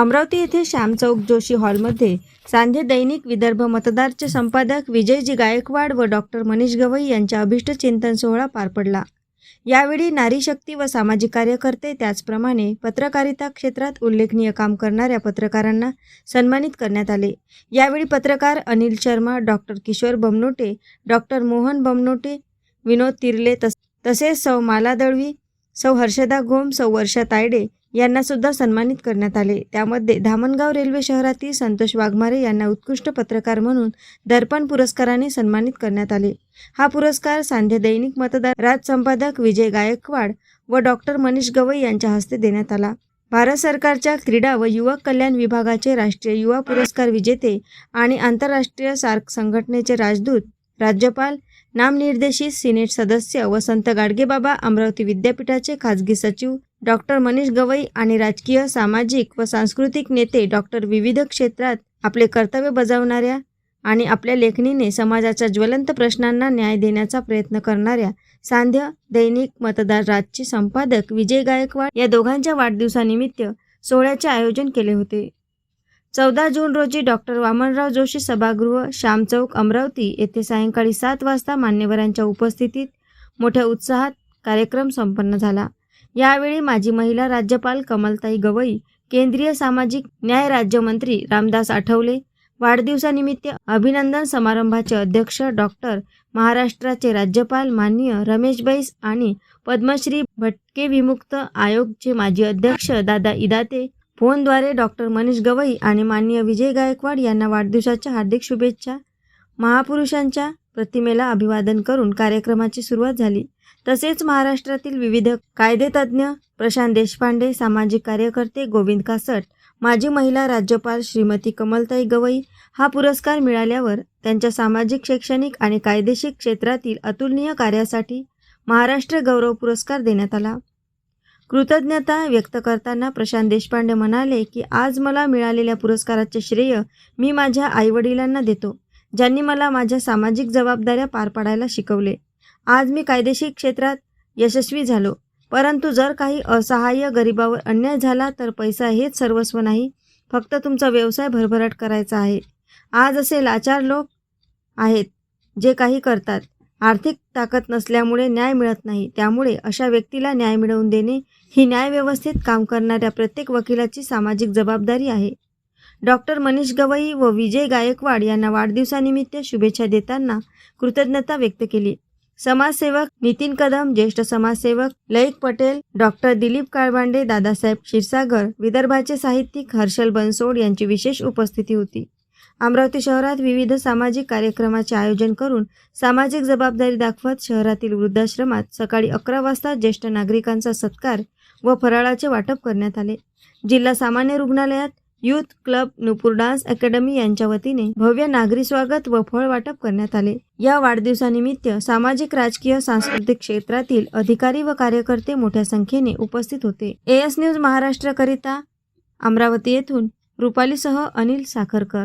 अमरावती येथे श्यामचौक जोशी हॉलमध्ये सांधे दैनिक विदर्भ मतदारचे संपादक विजयजी गायकवाड व डॉक्टर मनीष गवई यांच्या अभिष्ट चिंतन सोहळा पार पडला. यावेळी नारी शक्ती व सामाजिक कार्यकर्ते त्याचप्रमाणे पत्रकारिता क्षेत्रात उल्लेखनीय काम करणाऱ्या पत्रकारांना सन्मानित करण्यात आले. यावेळी पत्रकार अनिल शर्मा डॉक्टर किशोर बमनोटे डॉक्टर मोहन बमनोटे विनोद तिर्ले तस तसेच सौ माला दळवी सौ हर्षदा घोम सौ वर्षा तायडे यांना सुद्धा सन्मानित करण्यात आले. त्यामध्ये धामणगाव रेल्वे शहरातील संतोष वाघमारे यांना उत्कृष्ट पत्रकार म्हणून दर्पण पुरस्काराने सन्मानित करण्यात आले. हा पुरस्कार सांध्य दैनिक मतदार राज संपादक विजय गायकवाड व डॉक्टर मनीष गवई यांच्या हस्ते देण्यात आला. भारत सरकारच्या क्रीडा व युवक कल्याण विभागाचे राष्ट्रीय युवा पुरस्कार विजेते आणि आंतरराष्ट्रीय सार्क संघटनेचे राजदूत राज्यपाल नामनिर्देशित सिनेट सदस्य व संत गाडगेबाबा अमरावती विद्यापीठाचे खाजगी सचिव डॉक्टर मनीष गवई आणि राजकीय सामाजिक व सांस्कृतिक नेते डॉक्टर विविध क्षेत्रात आपले कर्तव्य बजावणाऱ्या आणि आपल्या लेखणीने समाजाच्या ज्वलंत प्रश्नांना न्याय देण्याचा प्रयत्न करणाऱ्या सांध्य दैनिक मतदार राजचे संपादक विजय गायकवाड या दोघांच्या वाढदिवसानिमित्त सोहळ्याचे आयोजन केले होते. चौदा जून रोजी डॉक्टर वामनराव जोशी सभागृह श्यामचौक अमरावती येथे सायंकाळी सात वाजता मान्यवरांच्या उपस्थितीत मोठ्या उत्साहात कार्यक्रम संपन्न झाला. यावेळी माजी महिला राज्यपाल कमलताई गवई केंद्रीय सामाजिक न्याय राज्यमंत्री रामदास आठवले वाढदिवसानिमित्त अभिनंदन समारंभाचे अध्यक्ष डॉक्टर महाराष्ट्राचे राज्यपाल माननीय रमेश बैस आणि पद्मश्री भटके विमुक्त आयोगचे माजी अध्यक्ष दादा इदाते फोनद्वारे डॉक्टर मनीष गवई आणि माननीय विजय गायकवाड यांना वाढदिवसाच्या हार्दिक शुभेच्छा. महापुरुषांच्या प्रतिमेला अभिवादन करून कार्यक्रमाची सुरुवात झाली. तसेच महाराष्ट्रातील विविध कायदेतज्ञ प्रशांत देशपांडे सामाजिक कार्यकर्ते गोविंद कासट माजी महिला राज्यपाल श्रीमती कमलताई गवई हा पुरस्कार मिळाल्यावर त्यांच्या सामाजिक शैक्षणिक आणि कायदेशीर क्षेत्रातील अतुलनीय कार्यासाठी महाराष्ट्र गौरव पुरस्कार देण्यात आला. कृतज्ञता व्यक्त करताना प्रशांत देशपांडे म्हणाले की आज मला मिळालेल्या पुरस्काराचे श्रेय मी माझ्या आईवडिलांना देतो ज्यांनी मला माझ्या सामाजिक जबाबदाऱ्या पार पाडायला शिकवले. आज मी कायदेशीर क्षेत्रात यशस्वी झालो परंतु जर काही असहाय्य गरिबावर अन्याय झाला तर पैसा हेच सर्वस्व नाही फक्त तुमचा व्यवसाय भरभराट करायचा आहे. आज असे लाचार लोक आहेत जे काही करतात. आर्थिक ताकद नसल्यामुळे न्याय मिळत नाही. त्यामुळे अशा व्यक्तीला न्याय मिळवून देणे ही न्यायव्यवस्थेत काम करणाऱ्या प्रत्येक वकिलाची सामाजिक जबाबदारी आहे. डॉक्टर मनीष गवई व विजय गायकवाड यांना वाढदिवसानिमित्त शुभेच्छा देताना कृतज्ञता व्यक्त केली. समाजसेवक नितीन कदम ज्येष्ठ समाजसेवक लईक पटेल डॉक्टर दिलीप काळबांडे दादासाहेब क्षीरसागर विदर्भाचे साहित्यिक हर्षल बनसोड यांची विशेष उपस्थिती होती. अमरावती शहरात विविध सामाजिक कार्यक्रमाचे आयोजन करून सामाजिक जबाबदारी दाखवत शहरातील वृद्धाश्रमात सकाळी अकरा वाजता ज्येष्ठ नागरिकांचा सत्कार व फराळाचे वाटप करण्यात आले. जिल्हा सामान्य रुग्णालयात youth club Nupur dance academy यांच्या वतीने भव्य नागरी स्वागत व फळ वाटप करण्यात आले. या वाढदिवसानिमित्त सामाजिक राजकीय सांस्कृतिक क्षेत्रातील अधिकारी व कार्यकर्ते मोठ्या संख्येने उपस्थित होते. एएस न्यूज महाराष्ट्रकरिता अमरावती येथून रुपालीसह अनिल साखरकर.